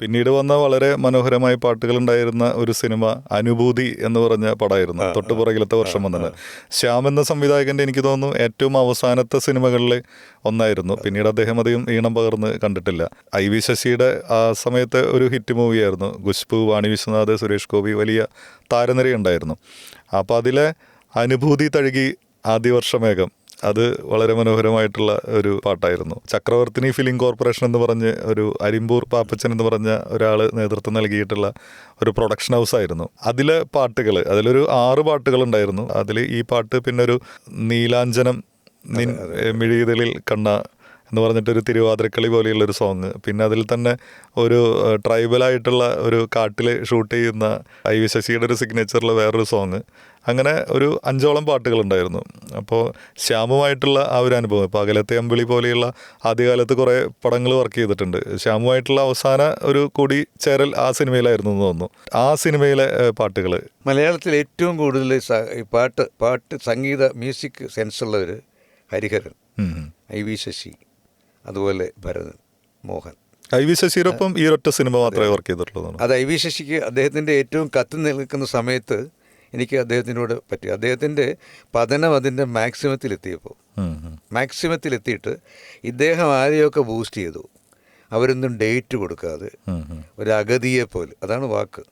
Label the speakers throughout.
Speaker 1: പിന്നീട് വന്ന വളരെ മനോഹരമായ പാട്ടുകളുണ്ടായിരുന്ന ഒരു സിനിമ അനുഭൂതി എന്ന് പറഞ്ഞ പടമായിരുന്നു. തൊട്ടുപുറകിലത്തെ വർഷം വന്നത്. ശ്യാം എന്ന സംവിധായകന്റെ എനിക്ക് തോന്നുന്നു ഏറ്റവും അവസാനത്തെ സിനിമകളിൽ ഒന്നായിരുന്നു. പിന്നീട് അദ്ദേഹം അധികം ഈണം പകർന്ന് കണ്ടിട്ടില്ല. ഐ വി ശശിയുടെ ആ സമയത്തെ ഒരു ഹിറ്റ് മൂവിയായിരുന്നു. ഖുഷ്പു വാണി വിശ്വനാഥ് സുരേഷ് ഗോപി വലിയ താരനിരയുണ്ടായിരുന്നു. അപ്പോൾ അതിലെ അനുഭൂതി തഴുകി ആദ്യ വർഷമേഘം അത് വളരെ മനോഹരമായിട്ടുള്ള ഒരു പാട്ടായിരുന്നു. ചക്രവർത്തിനി ഫിലിം കോർപ്പറേഷൻ എന്ന് പറഞ്ഞ് ഒരു അരിമ്പൂർ പാപ്പച്ചൻ എന്ന് പറഞ്ഞ ഒരാൾ നേതൃത്വം നൽകിയിട്ടുള്ള ഒരു പ്രൊഡക്ഷൻ ഹൗസ് ആയിരുന്നു അതിലെ പാട്ടുകൾ അതിലൊരു ആറ് പാട്ടുകൾ ഉണ്ടായിരുന്നു അതിൽ ഈ പാട്ട് പിന്നെ ഒരു നീലാഞ്ജനം മിഴിതലിൽ കണ്ണ എന്ന് പറഞ്ഞിട്ട് ഒരു തിരുവാതിരക്കളി പോലെയുള്ള ഒരു സോങ് പിന്നെ അതിൽ തന്നെ ഒരു ട്രൈബലായിട്ടുള്ള ഒരു കാട്ടിൽ ഷൂട്ട് ചെയ്യുന്ന ഐ വി ശശിയുടെ ഒരു സിഗ്നേച്ചറിൽ വേറൊരു സോങ് അങ്ങനെ ഒരു അഞ്ചോളം പാട്ടുകളുണ്ടായിരുന്നു. അപ്പോൾ ശ്യാമുമായിട്ടുള്ള ആ ഒരു അനുഭവം. ഇപ്പോൾ അകലത്തെ അമ്പിളി പോലെയുള്ള ആദ്യകാലത്ത് കുറേ പടങ്ങൾ വർക്ക് ചെയ്തിട്ടുണ്ട്. ശ്യാമുമായിട്ടുള്ള അവസാന ഒരു കൂടി ചേരൽ ആ സിനിമയിലായിരുന്നു എന്ന് തോന്നുന്നു. ആ സിനിമയിലെ പാട്ടുകൾ
Speaker 2: മലയാളത്തിൽ ഏറ്റവും കൂടുതൽ പാട്ട് പാട്ട് സംഗീത മ്യൂസിക് സെൻസ് ഉള്ളവർ ഹരിഹരൻ ഐ വി ശശി. അതുപോലെ ഭരതൻ മോഹൻ.
Speaker 1: ഐ വി ശശിയോടൊപ്പം ഈ ഒറ്റ സിനിമ മാത്രമേ വർക്ക് ചെയ്തിട്ടുള്ളൂ
Speaker 2: അത് ഐ വി ശശിക്ക് അദ്ദേഹത്തിന്റെ ഏറ്റവും കത്തി നിൽക്കുന്ന സമയത്ത് എനിക്ക് അദ്ദേഹത്തിനോട് പറ്റി. അദ്ദേഹത്തിന്റെ പതനം അതിന്റെ മാക്സിമത്തിലെത്തിയപ്പോൾ. മാക്സിമത്തിലെത്തിയിട്ട് ഇദ്ദേഹം ആരെയൊക്കെ ബൂസ്റ്റ് ചെയ്തു? അവരൊന്നും ഡേറ്റ് കൊടുക്കാതെ. ഒരു അഗതിയെ പോലെ. അതാണ് വാക്ക്.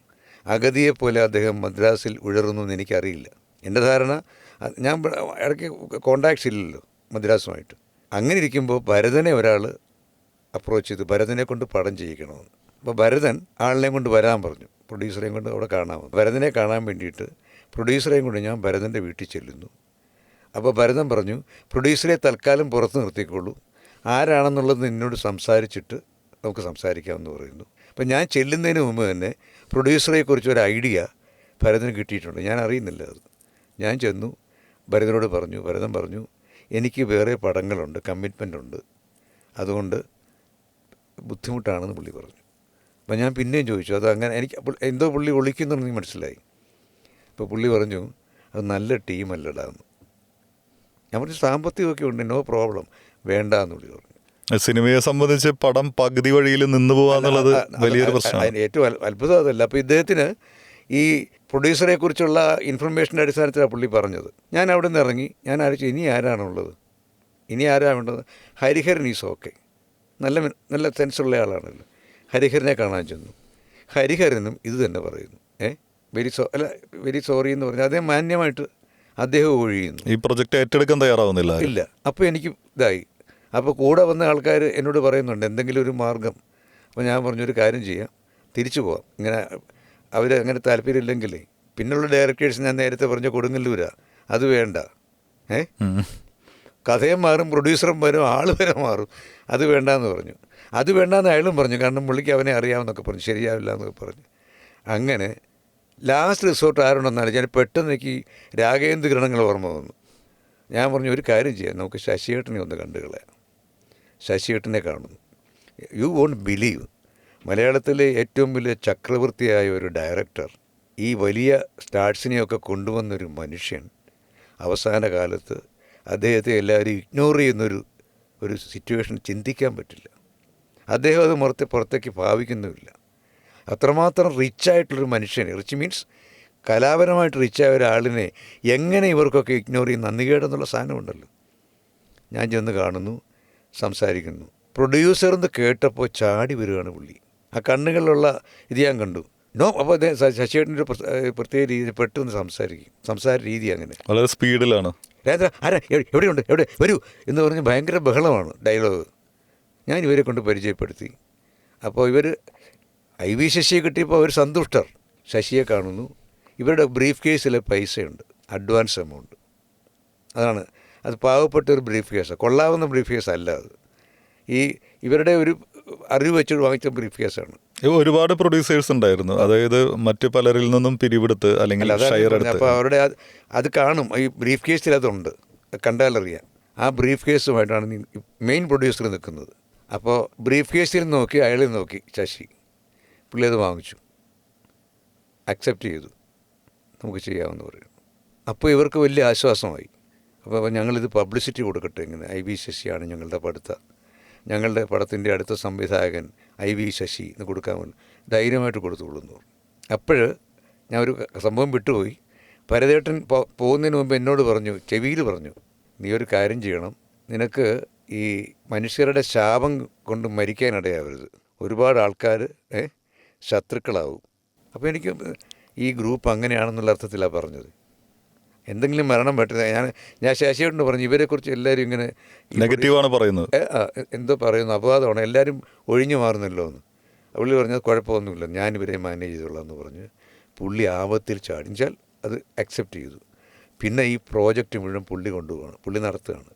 Speaker 2: അഗതിയെ പോലെ അദ്ദേഹം മദ്രാസിൽ ഉഴറുന്നു എന്ന് എനിക്കറിയില്ല. എന്റെ ധാരണ ഞാൻ ഇടയ്ക്ക് കോണ്ടാക്ട്സ് ഇല്ലല്ലോ മദ്രാസുമായിട്ട്. അങ്ങനെ ഇരിക്കുമ്പോൾ ഭരതനെ ഒരാൾ അപ്രോച്ച് ചെയ്തു ഭരതനെ കൊണ്ട് പടം ചെയ്യിക്കണമെന്ന്. അപ്പോൾ ഭരതൻ ആളിനെയും കൊണ്ട് വരാൻ പറഞ്ഞു. പ്രൊഡ്യൂസറെയും കൊണ്ട് അവിടെ കാണാമെന്ന്. ഭരതനെ കാണാൻ വേണ്ടിയിട്ട് പ്രൊഡ്യൂസറെയും കൊണ്ട് ഞാൻ ഭരതന്റെ വീട്ടിൽ ചെല്ലുന്നു. അപ്പോൾ ഭരതൻ പറഞ്ഞു പ്രൊഡ്യൂസറെ തൽക്കാലം പുറത്ത് നിർത്തിക്കോളൂ. ആരാണെന്നുള്ളത് നിന്നോട് സംസാരിച്ചിട്ട് നമുക്ക് സംസാരിക്കാമെന്ന് പറയുന്നു. അപ്പം ഞാൻ ചെല്ലുന്നതിന് മുമ്പ് തന്നെ പ്രൊഡ്യൂസറെക്കുറിച്ച് ഒരു ഐഡിയ ഭരതന് കിട്ടിയിട്ടുണ്ട്. ഞാൻ അറിയുന്നില്ല അത്. ഞാൻ ചെന്നു ഭരതനോട് പറഞ്ഞു ഭരതൻ പറഞ്ഞു എനിക്ക് വേറെ പടങ്ങളുണ്ട് കമ്മിറ്റ്മെന്റ് ഉണ്ട്. അതുകൊണ്ട് ബുദ്ധിമുട്ടാണെന്ന് പുള്ളി പറഞ്ഞു. അപ്പം ഞാൻ പിന്നെയും ചോദിച്ചു അത് അങ്ങനെ എനിക്ക് എന്തോ പുള്ളി ഒളിക്കുന്നുണ്ടെന്ന് എനിക്ക് മനസ്സിലായി. അപ്പോൾ പുള്ളി പറഞ്ഞു അത് നല്ല ടീമല്ലടാ എന്ന്. ഞാൻ പറഞ്ഞു സാമ്പത്തികമൊക്കെ ഉണ്ട് നോ പ്രോബ്ലം വേണ്ട എന്ന് പുള്ളി പറഞ്ഞു.
Speaker 1: സിനിമയെ സംബന്ധിച്ച് പടം പകുതി വഴിയിൽ നിന്ന്
Speaker 2: അ-
Speaker 1: വലിയൊരു
Speaker 2: പ്രശ്നം
Speaker 1: പ്രശ്നമാണ്.
Speaker 2: ഏറ്റവും അത്ഭുതം അതല്ല. അപ്പോൾ ഇദ്ദേഹത്തിന് ഈ പ്രൊഡ്യൂസറെ കുറിച്ചുള്ള ഇൻഫർമേഷന്റെ അടിസ്ഥാനത്തിലാണ് പുള്ളി പറഞ്ഞത്. ഞാൻ അവിടെ നിന്ന് ഇറങ്ങി. ഞാൻ ആലോചിച്ചു ഇനി ആരാണുള്ളത്? ഇനി ആരാ വേണ്ടത്? Hariharan is okay. നല്ല നല്ല സെൻസുള്ള ആളാണല്ലോ. ഹരിഹരനെ കാണാൻ ചെന്നു. ഹരിഹരനും ഇത് തന്നെ പറയുന്നു. ഏ? വെരി സോ അല്ല വെരി സോറി എന്ന് പറഞ്ഞാൽ അദ്ദേഹം മാന്യമായിട്ട് അദ്ദേഹം ഒഴിയുന്നു.
Speaker 1: ഈ പ്രൊജക്റ്റ് ഏറ്റെടുക്കാൻ തയ്യാറാവുന്നില്ല.
Speaker 2: ഇല്ല. അപ്പോൾ എനിക്ക് ഇതായി. അപ്പോൾ കൂടെ വന്ന ആൾക്കാർ എന്നോട് പറയുന്നുണ്ട് എന്തെങ്കിലും ഒരു മാർഗം. അപ്പോൾ ഞാൻ പറഞ്ഞൊരു കാര്യം ചെയ്യാം. തിരിച്ചു പോവാം. ഇങ്ങനെ അവർ അങ്ങനെ താല്പര്യമില്ലെങ്കിലേ. പിന്നുള്ള ഡയറക്ടേഴ്സ് ഞാൻ നേരത്തെ പറഞ്ഞ കൊടുങ്ങല്ലൂരാ. അത് വേണ്ട. ഏ. കഥയും മാറും പ്രൊഡ്യൂസറും വരും ആൾ വരെ മാറും. അത് വേണ്ടാന്ന് പറഞ്ഞു. അത് വേണ്ടാന്ന് അയാളും പറഞ്ഞു. കാരണം പുള്ളിക്ക് അവനെ അറിയാമെന്നൊക്കെ പറഞ്ഞു. ശരിയാവില്ല എന്നൊക്കെ പറഞ്ഞു. അങ്ങനെ ലാസ്റ്റ് റിസോർട്ട് ആരുണ്ടെന്നാണ് ഞാൻ പെട്ടെന്ന് എനിക്ക് രാഗേന്ദ്ര ഗ്രഹണങ്ങൾ ഓർമ്മ വന്നു. ഞാൻ പറഞ്ഞു ഒരു കാര്യം ചെയ്യാം. നമുക്ക് ശശിയേട്ടനെ ഒന്ന് കണ്ടുകളയാം ശശിയേട്ടനെ കാണുന്നു യു വോണ്ട് ബിലീവ് മലയാളത്തിലെ ഏറ്റവും വലിയ ചക്രവർത്തിയായ ഒരു ഡയറക്ടർ ഈ വലിയ സ്റ്റാർട്സിനെയൊക്കെ കൊണ്ടുവന്നൊരു മനുഷ്യൻ അവസാന കാലത്ത് അദ്ദേഹത്തെ എല്ലാവരും ഇഗ്നോർ ചെയ്യുന്നൊരു ഒരു സിറ്റുവേഷൻ ചിന്തിക്കാൻ പറ്റില്ല. അദ്ദേഹം അത് മുറത്ത് പുറത്തേക്ക് ഭാവിക്കുന്നുമില്ല. അത്രമാത്രം റിച്ചായിട്ടുള്ളൊരു മനുഷ്യനെ റിച്ച് മീൻസ് കലാപരമായിട്ട് റിച്ചായ ഒരാളിനെ എങ്ങനെ ഇവർക്കൊക്കെ ഇഗ്നോർ ചെയ്യും? നന്ദികേടെന്നുള്ള സാധനമുണ്ടല്ലോ. ഞാൻ ചെന്ന് കാണുന്നു സംസാരിക്കുന്നു. പ്രൊഡ്യൂസർ എന്ന് കേട്ടപ്പോൾ ചാടി വരികയാണ് പുള്ളി. ആ കണ്ണുകളിലുള്ള ഇത് ഞാൻ കണ്ടു. നോ അപ്പോൾ അദ്ദേഹം ശശിയേട്ടന്റെ ഒരു പ്രത്യേക രീതിയിൽ പെട്ടെന്ന് സംസാരിക്കും. സംസാര രീതി അങ്ങനെ.
Speaker 1: വളരെ സ്പീഡിലാണ്.
Speaker 2: രാജ ആരാ? എവിടെ- എവിടെയുണ്ട്? എവിടെ? വരൂ എന്ന് പറഞ്ഞ് ഭയങ്കര ബഹളമാണ് ഡയലോഗ്. ഞാൻ ഇവരെ കൊണ്ട് പരിചയപ്പെടുത്തി. അപ്പോൾ ഇവർ ഐ വി ശശിയെ കിട്ടിയപ്പോൾ അവർ സന്തുഷ്ടർ ശശിയെ കാണുന്നു. ഇവരുടെ ബ്രീഫ് കേസിലെ പൈസയുണ്ട് അഡ്വാൻസ് എമൗണ്ട്. അതാണ്. അത് പാവപ്പെട്ട ഒരു ബ്രീഫ് കേസാണ് കൊള്ളാവുന്ന ബ്രീഫ് കേസ് അല്ല അത്. ഈ ഇവരുടെ ഒരു അറിവ് വെച്ചിട്ട് വാങ്ങിച്ച ബ്രീഫ് കേസാണ്.
Speaker 1: ഒരുപാട് പ്രൊഡ്യൂസേഴ്സ് ഉണ്ടായിരുന്നു. അതായത് മറ്റു പലരിൽ നിന്നും പിരിവെടുത്ത് അല്ലെങ്കിൽ.
Speaker 2: അപ്പോൾ അവരുടെ അത് കാണും. ഈ ബ്രീഫ് കേസിൽ അതുണ്ട് കണ്ടാലറിയാം. ആ ബ്രീഫ് കേസുമായിട്ടാണ് മെയിൻ പ്രൊഡ്യൂസർ നിൽക്കുന്നത്. അപ്പോൾ ബ്രീഫ് കേസിൽ നോക്കി അയാളിൽ നോക്കി ശശി. പുള്ളി അത് വാങ്ങിച്ചു. അക്സെപ്റ്റ് ചെയ്തു. നമുക്ക് ചെയ്യാമെന്ന് പറയും. അപ്പോൾ ഇവർക്ക് വലിയ ആശ്വാസമായി. അപ്പോൾ ഞങ്ങളിത് പബ്ലിസിറ്റി കൊടുക്കട്ടെ ഇങ്ങനെ. ഐ വി ശശിയാണ് ഞങ്ങളുടെ പടുത്ത ഞങ്ങളുടെ പടത്തിന്റെ അടുത്ത സംവിധായകൻ ഐ വി ശശി എന്ന് കൊടുക്കാൻ ധൈര്യമായിട്ട് കൊടുത്തു എന്ന് അപ്പോൾ ഞാൻ ഒരു സംഭവം വിട്ടുപോയി. പരദേട്ടൻ പോ- പോകുന്നതിന് മുമ്പ് എന്നോട് പറഞ്ഞു ചെവിയിൽ പറഞ്ഞു നീ ഒരു കാര്യം ചെയ്യണം. നിനക്ക് ഈ മനുഷ്യരുടെ ശാപം കൊണ്ട് മരിക്കാനിടയാവരുത് ഒരുപാട് ആൾക്കാർ ശത്രുക്കളാവും. അപ്പോൾ എനിക്ക് ഈ ഗ്രൂപ്പ് അങ്ങനെയാണെന്നുള്ള അർത്ഥത്തിലാണ് പറഞ്ഞത്. എന്തെങ്കിലും മരണം പറ്റുന്നത് ഞാൻ ഞാൻ ശശിയോട് പറഞ്ഞു ഇവരെക്കുറിച്ച് എല്ലാവരും ഇങ്ങനെ
Speaker 1: നെഗറ്റീവാണ് പറയുന്നത്.
Speaker 2: എന്തോ പറയുന്നു അപവാദമാണ് എല്ലാവരും ഒഴിഞ്ഞു മാറുന്നല്ലോ എന്ന്. പുള്ളി പറഞ്ഞത് കുഴപ്പമൊന്നുമില്ല ഞാൻ ഇവരെ മാനേജ് ചെയ്തോളാം എന്ന് പറഞ്ഞ് പുള്ളി ആപത്തിൽ ചാടിച്ചാൽ അത് അക്സെപ്റ്റ് ചെയ്തു. പിന്നെ ഈ പ്രോജക്റ്റ് മുഴുവൻ പുള്ളി കൊണ്ടുപോകണം പുള്ളി നടത്തുകയാണ്.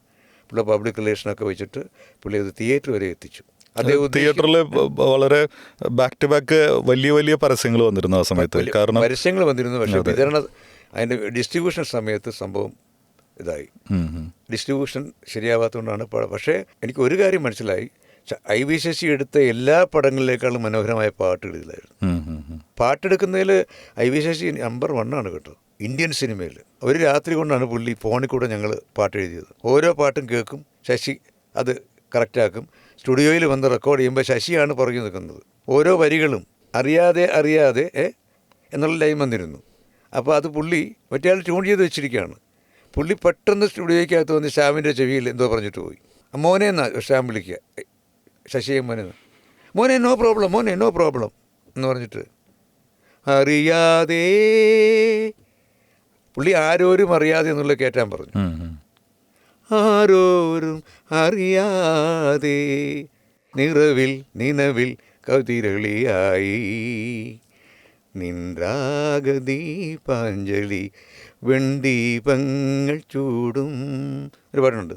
Speaker 2: പുള്ളി പബ്ലിക് റിലേഷനൊക്കെ വെച്ചിട്ട് പുള്ളി അത് തിയേറ്റർ വരെ എത്തിച്ചു. അദ്ദേഹം
Speaker 1: തിയേറ്ററിൽ വളരെ ബാക്ക് ടു ബാക്ക് വലിയ വലിയ പരസ്യങ്ങൾ വന്നിരുന്നു ആ സമയത്ത്. കാരണം
Speaker 2: പരസ്യങ്ങൾ വന്നിരുന്നു പക്ഷേ വിതരണ അതിന്റെ ഡിസ്ട്രിബ്യൂഷൻ സമയത്ത് സംഭവം ഇതായി. ഡിസ്ട്രിബ്യൂഷൻ ശരിയാവാത്തതുകൊണ്ടാണ് പക്ഷേ എനിക്ക് ഒരു കാര്യം മനസ്സിലായി. ഐ വി ശശി എടുത്ത എല്ലാ പടങ്ങളിലേക്കാളും മനോഹരമായ
Speaker 1: ഉം.
Speaker 2: പാട്ടെടുക്കുന്നതിൽ ഐ വി ശശി നമ്പർ വണ്ണാണ് കേട്ടോ ഇന്ത്യൻ സിനിമയിൽ ഒരു രാത്രി കൊണ്ടാണ് പുള്ളി ഫോണിൽ കൂടെ ഞങ്ങൾ പാട്ട് എഴുതിയത് ഓരോ പാട്ടും കേൾക്കും ശശി അത് കറക്റ്റാക്കും. സ്റ്റുഡിയോയിൽ വന്ന് റെക്കോർഡ് ചെയ്യുമ്പോൾ ശശിയാണ് പുറകെ നിൽക്കുന്നത്. ഓരോ വരികളും അറിയാതെ അറിയാതെ എന്നുള്ള ലൈൻ വന്നിരുന്നു. അപ്പോൾ അത് പുള്ളി മറ്റേ ആൾ ട്യൂൺ ചെയ്ത് വെച്ചിരിക്കുകയാണ്. പുള്ളി പെട്ടെന്ന് സ്റ്റുഡിയോയ്ക്കകത്ത് വന്ന് ശ്യാമിന്റെ ചെവിയിൽ എന്തോ പറഞ്ഞിട്ട് പോയി. മോനെ എന്നാ ശ്യാം വിളിക്കുക. ശശിയെ മോനെ. മോനെ നോ പ്രോബ്ലം മോനെ നോ പ്രോബ്ലം എന്ന് പറഞ്ഞിട്ട്. അറിയാതെ. പുള്ളി ആരോരും അറിയാതെ എന്നുള്ള കേറ്റാൻ പറഞ്ഞു. ആരോരും അറിയാതെ നിറവിൽ നിനവിൽ കതിരളിയായി. നിൻരാഗദീപാഞ്ജലി വെണ്ടീപങ്ങൾ ചൂടും. ഒരു പാട്ടുണ്ട്.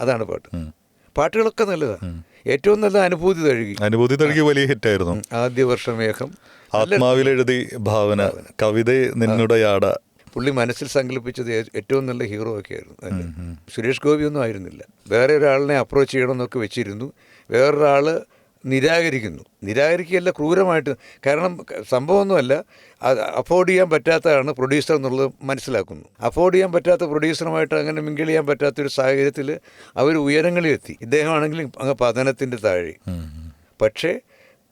Speaker 2: അതാണ് പാട്ട്. പാട്ടുകളൊക്കെ നല്ലതാണ് ഏറ്റവും നല്ല അനുഭൂതി തഴുകി.
Speaker 1: അനുഭൂതി തഴുകി വലിയ ഹിറ്റായിരുന്നു.
Speaker 2: ആദ്യ വർഷമേഹം
Speaker 1: ആത്മാവിലെഴുതി ഭാവന കവിത നിന്നുടയാട
Speaker 2: പുള്ളി മനസ്സിൽ സങ്കല്പിച്ചത് ഏറ്റവും നല്ല ഹീറോ ഒക്കെ ആയിരുന്നു. സുരേഷ് ഗോപി ഒന്നും ആയിരുന്നില്ല. വേറെ ഒരാളിനെ അപ്രോച്ച് ചെയ്യണമെന്നൊക്കെ വെച്ചിരുന്നു. വേറൊരാൾ നിരാകരിക്കുന്നു. നിരാകരിക്കുകയല്ല ക്രൂരമായിട്ട്. കാരണം സംഭവമൊന്നുമല്ല അത് അഫോർഡ് ചെയ്യാൻ പറ്റാത്തതാണ് പ്രൊഡ്യൂസർ എന്നുള്ളത് മനസ്സിലാക്കുന്നു. അഫോർഡ് ചെയ്യാൻ പറ്റാത്ത പ്രൊഡ്യൂസറുമായിട്ട് അങ്ങനെ മിങ്കിൾ ചെയ്യാൻ പറ്റാത്തൊരു സാഹചര്യത്തിൽ അവർ ഉയരങ്ങളിലെത്തി. ഇദ്ദേഹമാണെങ്കിലും അങ്ങ് പതനത്തിന്റെ താഴെ. പക്ഷേ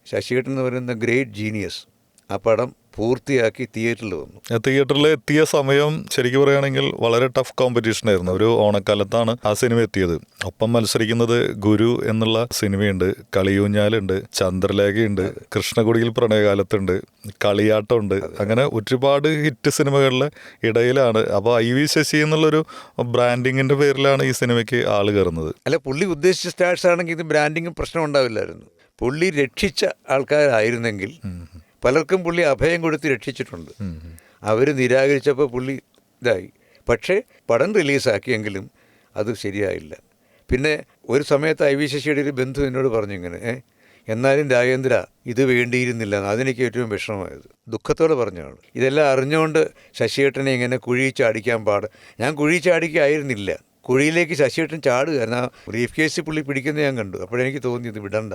Speaker 2: ശശികേട്ടൻ എന്ന് പറയുന്ന ഗ്രേറ്റ് ജീനിയസ് ആ പടം പൂർത്തിയാക്കി തിയേറ്ററിൽ വന്നു.
Speaker 1: തിയേറ്ററിൽ എത്തിയ സമയം ശരിക്കും പറയുകയാണെങ്കിൽ വളരെ ടഫ് കോമ്പറ്റീഷൻ ആയിരുന്നു. ഒരു ഓണക്കാലത്താണ് ആ സിനിമ എത്തിയത്. ഒപ്പം മത്സരിക്കുന്നത് ഗുരു എന്നുള്ള സിനിമയുണ്ട് കളിയൂഞ്ഞാലുണ്ട് ചന്ദ്രലേഖയുണ്ട് കൃഷ്ണകുടിയിൽ പ്രണയകാലത്തുണ്ട് കളിയാട്ടമുണ്ട്. അങ്ങനെ ഒരുപാട് ഹിറ്റ് സിനിമകളിലെ ഇടയിലാണ്. അപ്പോൾ ഐ വി ശശി എന്നുള്ളൊരു ബ്രാൻഡിങ്ങിന്റെ പേരിലാണ് ഈ സിനിമയ്ക്ക് ആൾ കയറുന്നത്.
Speaker 2: അല്ല പുള്ളി ഉദ്ദേശിച്ച സ്റ്റാർസ് ആണെങ്കിൽ ഇത് ബ്രാൻഡിങ്ങും പ്രശ്നം ഉണ്ടാവില്ലായിരുന്നു. പുള്ളി രക്ഷിച്ച ആൾക്കാരായിരുന്നെങ്കിൽ പലർക്കും പുള്ളി അഭയം കൊടുത്ത് രക്ഷിച്ചിട്ടുണ്ട്. അവർ നിരാകരിച്ചപ്പോൾ പുള്ളി ഇതായി. പക്ഷേ പടം റിലീസാക്കിയെങ്കിലും അത് ശരിയായില്ല. പിന്നെ ഒരു സമയത്ത് ഐ വി ശശിയുടെ ഒരു ബന്ധു എന്നോട് പറഞ്ഞു ഇങ്ങനെ എന്നാലും രാജേന്ദ്ര ഇത് വേണ്ടിയിരുന്നില്ല. അതെനിക്ക് ഏറ്റവും വിഷമമായത്. ദുഃഖത്തോടെ പറഞ്ഞാണ് ഇതെല്ലാം അറിഞ്ഞുകൊണ്ട് ശശിയേട്ടനെ ഇങ്ങനെ കുഴി ചാടിക്കാൻ പാട്. ഞാൻ കുഴി ചാടിക്കായിരുന്നില്ല. കുഴിയിലേക്ക് ശശിയേട്ടൻ ചാടുകയായിരുന്നു. ആ ബ്രീഫ് കേസ് പുള്ളി പിടിക്കുന്നത് ഞാൻ കണ്ടു. അപ്പോഴെനിക്ക് തോന്നി ഇത് വിടണ്ട.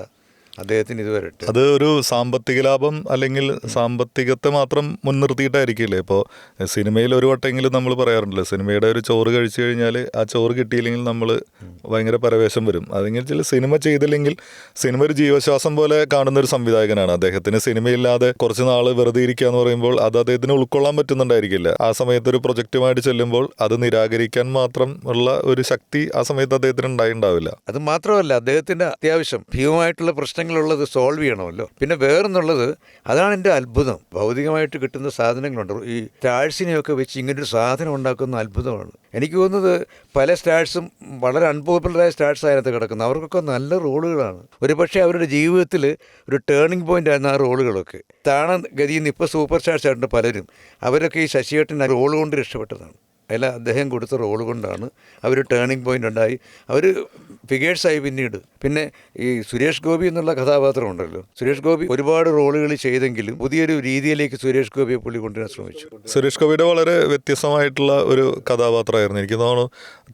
Speaker 2: അദ്ദേഹത്തിന് ഇതുവരെ
Speaker 1: അത് ഒരു സാമ്പത്തിക ലാഭം അല്ലെങ്കിൽ സാമ്പത്തികത്തെ മാത്രം മുൻനിർത്തിയിട്ടായിരിക്കില്ലേ? ഇപ്പോൾ സിനിമയിൽ ഒരു വട്ടമെങ്കിലും നമ്മൾ പറയാറുണ്ടല്ലോ സിനിമയുടെ ഒരു ചോറ് കഴിച്ചു കഴിഞ്ഞാൽ ആ ചോറ് കിട്ടിയില്ലെങ്കിൽ നമ്മൾ ഭയങ്കര പരവേശം വരും. അതെങ്കിൽ ചില സിനിമ ചെയ്തില്ലെങ്കിൽ സിനിമ ഒരു ജീവശ്വാസം പോലെ കാണുന്ന ഒരു സംവിധായകനാണ് അദ്ദേഹത്തിന്. സിനിമയില്ലാതെ കുറച്ച് നാൾ വെറുതെ ഇരിക്കുക എന്ന് പറയുമ്പോൾ അത് അദ്ദേഹത്തിന് ഉൾക്കൊള്ളാൻ പറ്റുന്നുണ്ടായിരിക്കില്ല. ആ സമയത്ത് ഒരു പ്രൊജക്റ്റുമായിട്ട് ചെല്ലുമ്പോൾ അത് നിരാകരിക്കാൻ മാത്രം ഉള്ള ഒരു ശക്തി ആ സമയത്ത് അദ്ദേഹത്തിന് ഉണ്ടായിണ്ടാവില്ല.
Speaker 2: അത് മാത്രമല്ല അദ്ദേഹത്തിന്റെ അത്യാവശ്യം ഭീമമായിട്ടുള്ള പ്രശ്നങ്ങളുള്ളത് സോൾവ് ചെയ്യണമല്ലോ. പിന്നെ വേറെന്നുള്ളത് അതാണ് എന്റെ അത്ഭുതം. ഭൗതികമായിട്ട് കിട്ടുന്ന സാധനങ്ങളുണ്ട്. ഈ സ്റ്റാഴ്സിനെയൊക്കെ വെച്ച് ഇങ്ങനൊരു സാധനം ഉണ്ടാക്കുന്ന അത്ഭുതമാണ്. എനിക്ക് തോന്നുന്നത് പല സ്റ്റാഴ്സും വളരെ അൺപോപ്പുലറായ സ്റ്റാഴ്സ് അതിനകത്ത് കിടക്കുന്നത് അവർക്കൊക്കെ നല്ല റോളുകളാണ്. ഒരുപക്ഷെ അവരുടെ ജീവിതത്തിൽ ഒരു ടേണിംഗ് പോയിന്റ് ആയിരുന്നു ആ റോളുകളൊക്കെ. താണ ഗതിയിൽ നിന്ന് ഇപ്പോൾ സൂപ്പർ സ്റ്റാർസ് ആയിട്ടുണ്ട് പലരും. അവരൊക്കെ ഈ ശശിയേട്ടൻ ആ റോൾ കൊണ്ട് രക്ഷപ്പെട്ടതാണ്. അതിൽ അദ്ദേഹം കൊടുത്ത റോൾ കൊണ്ടാണ് അവർ ടേണിംഗ് പോയിന്റ് ഉണ്ടായി. അവർ ഫിഗേഴ്സായി പിന്നീട്. പിന്നെ ഈ സുരേഷ് ഗോപി എന്നുള്ള കഥാപാത്രം ഉണ്ടല്ലോ. സുരേഷ് ഗോപി ഒരുപാട് റോളുകൾ ചെയ്തെങ്കിലും പുതിയൊരു രീതിയിലേക്ക് സുരേഷ് ഗോപിയെ പുള്ളി കൊണ്ടുവരാൻ ശ്രമിച്ചു.
Speaker 1: സുരേഷ് ഗോപിയുടെ വളരെ വ്യത്യസ്തമായിട്ടുള്ള ഒരു കഥാപാത്രമായിരുന്നു. എനിക്ക് തോന്നുന്നു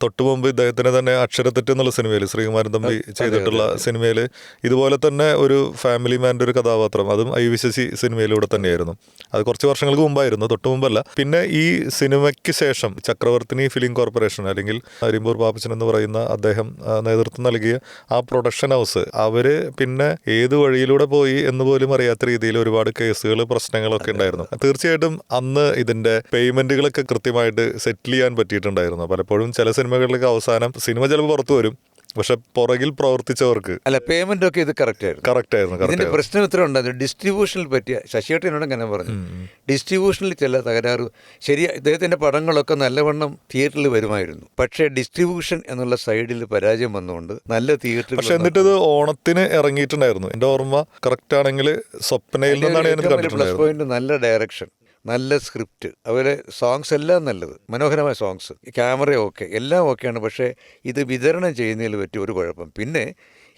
Speaker 1: തൊട്ടു മുമ്പ് ഇദ്ദേഹത്തിന് തന്നെ അക്ഷരത്തെറ്റ് എന്നുള്ള സിനിമയിൽ ശ്രീകുമാരൻ തമ്പി ചെയ്തിട്ടുള്ള സിനിമയിൽ ഇതുപോലെ തന്നെ ഒരു ഫാമിലി മാന്റെ ഒരു കഥാപാത്രം. അതും ഐ വിശ്വസി സിനിമയിലൂടെ തന്നെയായിരുന്നു. അത് കുറച്ച് വർഷങ്ങൾക്ക് മുമ്പായിരുന്നു തൊട്ടു മുമ്പല്ല. പിന്നെ ഈ സിനിമയ്ക്ക് ശേഷം ചക്രവർത്തിനി ഫിലിം കോർപ്പറേഷൻ അല്ലെങ്കിൽ അരിമ്പൂർ പാപ്പച്ചൻ എന്ന് പറയുന്ന അദ്ദേഹം നേതൃത്വം നൽകിയ ആ പ്രൊഡക്ഷൻ ഹൗസ്. അവർ പിന്നെ ഏത് വഴിയിലൂടെ പോയി എന്ന് പോലും അറിയാത്ത രീതിയിൽ ഒരുപാട് കേസുകൾ പ്രശ്നങ്ങളൊക്കെ ഉണ്ടായിരുന്നു. തീർച്ചയായിട്ടും അന്ന് ഇതിന്റെ പേയ്മെന്റുകളൊക്കെ കൃത്യമായിട്ട് സെറ്റിൽ ചെയ്യാൻ പറ്റിയിട്ടുണ്ടായിരുന്നു. പലപ്പോഴും ചില സിനിമകളിലൊക്കെ അവസാനം സിനിമ ചിലപ്പോൾ പുറത്തു വരും. പക്ഷെ പുറകിൽ പ്രവർത്തിച്ചവർക്ക്
Speaker 2: അല്ല പേയ്മെന്റ് ഒക്കെ ഇത് കറക്റ്റ് ആയിരുന്നു.
Speaker 1: കറക്റ്റ് ആയിരുന്നു
Speaker 2: ഇതിന്റെ പ്രശ്നം ഇത്ര ഉണ്ടായിരുന്നു ഡിസ്ട്രിബ്യൂഷനിൽ പറ്റിയ ശശിയേട്ടനോട് അങ്ങനെ പറഞ്ഞു. ഡിസ്ട്രിബ്യൂഷനിൽ ചില തകരാറ്. ശരി ഇദ്ദേഹത്തിന്റെ പടങ്ങളൊക്കെ നല്ലവണ്ണം തിയേറ്ററിൽ വരുമായിരുന്നു. പക്ഷേ ഡിസ്ട്രിബ്യൂഷൻ എന്നുള്ള സൈഡിൽ പരാജയം വന്നുകൊണ്ട് നല്ല തിയേറ്റർ
Speaker 1: പക്ഷെ എന്നിട്ട് ഇത് ഓണത്തിന് ഇറങ്ങിയിട്ടുണ്ടായിരുന്നു. എന്റെ ഓർമ്മ കറക്റ്റ് ആണെങ്കിൽ സ്വപ്നയിൽ നിന്നാണ്
Speaker 2: പ്ലസ് പോയിന്റ് നല്ല ഡയറക്ഷൻ നല്ല സ്ക്രിപ്റ്റ് അതുപോലെ സോങ്സ് എല്ലാം നല്ലത്. മനോഹരമായ സോങ്സ് ക്യാമറ ഓക്കെ എല്ലാം ഓക്കെയാണ് പക്ഷേ ഇത് വിതരണം ചെയ്യുന്നതിൽ പറ്റിയ ഒരു കുഴപ്പം. പിന്നെ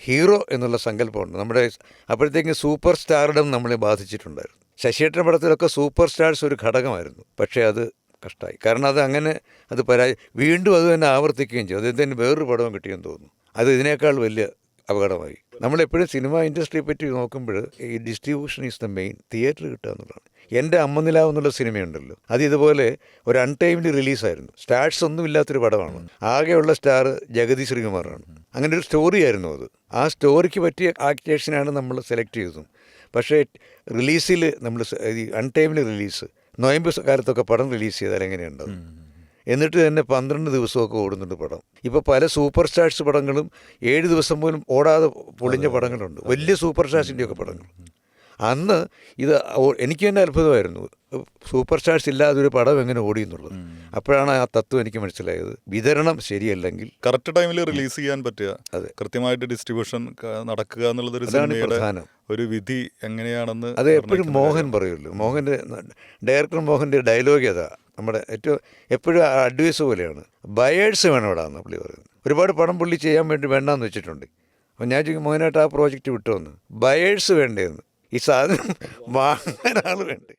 Speaker 2: ഹീറോ എന്നുള്ള സങ്കല്പമുണ്ട്. നമ്മുടെ അപ്പോഴത്തേക്കും സൂപ്പർ സ്റ്റാർഡം നമ്മളെ ബാധിച്ചിട്ടുണ്ടായിരുന്നു. ശശിയേട്ടൻ പടത്തിലൊക്കെ സൂപ്പർ സ്റ്റാർസ് ഒരു ഘടകമായിരുന്നു. പക്ഷേ അത് കഷ്ടമായി കാരണം അത് അങ്ങനെ അത് പരാജയം വീണ്ടും അത് തന്നെ ആവർത്തിക്കുകയും ചെയ്തു. അദ്ദേഹത്തിന് വേറൊരു പടവും കിട്ടിയെന്ന് തോന്നുന്നു. അത് ഇതിനേക്കാൾ വലിയ അപകടമായി. നമ്മളെപ്പോഴും സിനിമ ഇൻഡസ്ട്രിയെ പറ്റി നോക്കുമ്പോൾ ഈ distribution is the main theatre കിട്ടുക എന്നുള്ളതാണ്. എന്റെ അമ്മനിലാവ് എന്നുള്ള സിനിമയുണ്ടല്ലോ. അത് ഇതുപോലെ ഒരു അൺടൈംലി റിലീസായിരുന്നു. സ്റ്റാർസ് ഒന്നും ഇല്ലാത്തൊരു പടമാണ്. ആകെയുള്ള സ്റ്റാർ ജഗതി ശ്രീകുമാറാണ്. അങ്ങനെ ഒരു സ്റ്റോറി ആയിരുന്നു അത്. ആ സ്റ്റോറിക്ക് പറ്റിയ ആക്ടേഴ്സിനാണ് നമ്മൾ സെലക്ട് ചെയ്തതും. പക്ഷേ റിലീസിൽ നമ്മൾ അൺടൈംലി റിലീസ് നോയമ്പ് കാലത്തൊക്കെ പടം റിലീസ് ചെയ്താൽ എങ്ങനെയുണ്ടാവും? എന്നിട്ട് തന്നെ പന്ത്രണ്ട് ദിവസമൊക്കെ ഓടുന്നുണ്ട് പടം. ഇപ്പോൾ പല സൂപ്പർ സ്റ്റാർസ് പടങ്ങളും ഏഴ് ദിവസം പോലും ഓടാതെ പൊളിഞ്ഞ പടങ്ങളുണ്ട്. വലിയ സൂപ്പർ സ്റ്റാർസിന്റെയൊക്കെ പടങ്ങൾ. അന്ന് ഇത് എനിക്ക് തന്നെ അത്ഭുതമായിരുന്നു. സൂപ്പർ സ്റ്റാർസ് ഇല്ലാതെ ഒരു പടം എങ്ങനെ ഓടി എന്നുള്ളത്. അപ്പോഴാണ് ആ തത്വം എനിക്ക് മനസ്സിലായത്. വിതരണം ശരിയല്ലെങ്കിൽ
Speaker 1: കറക്റ്റ് ടൈമിൽ റിലീസ് ചെയ്യാൻ പറ്റുക.
Speaker 2: അതെ.
Speaker 1: കൃത്യമായിട്ട് ഡിസ്ട്രിബ്യൂഷൻ നടക്കുക എന്നുള്ളത് ഒരു. ഒരു വിധി എങ്ങനെയാണെന്ന്
Speaker 2: അത് എപ്പോഴും മോഹൻ പറയുമല്ലോ. മോഹന്റെ ഡയറക്ടർ മോഹന്റെ ഡയലോഗ് അതാ. നമ്മുടെ ഏറ്റവും എപ്പോഴും അഡ്വൈസ് പോലെയാണ്. ബയേഴ്സ് വേണം ഇവിടെ എന്ന് പുള്ളി പറയുന്നത് ഒരുപാട് പണം പുള്ളി ചെയ്യാൻ വേണ്ടി വേണ്ടാന്ന് വെച്ചിട്ടുണ്ട്. അപ്പം ഞാൻ ചോദിക്കും മോഹനായിട്ട് ആ പ്രോജക്റ്റ് വിട്ടുവന്ന് ബയേഴ്സ് വേണ്ടേന്ന്. ഈ സാധനം വാങ്ങാൻ ആൾ വേണ്ടേ?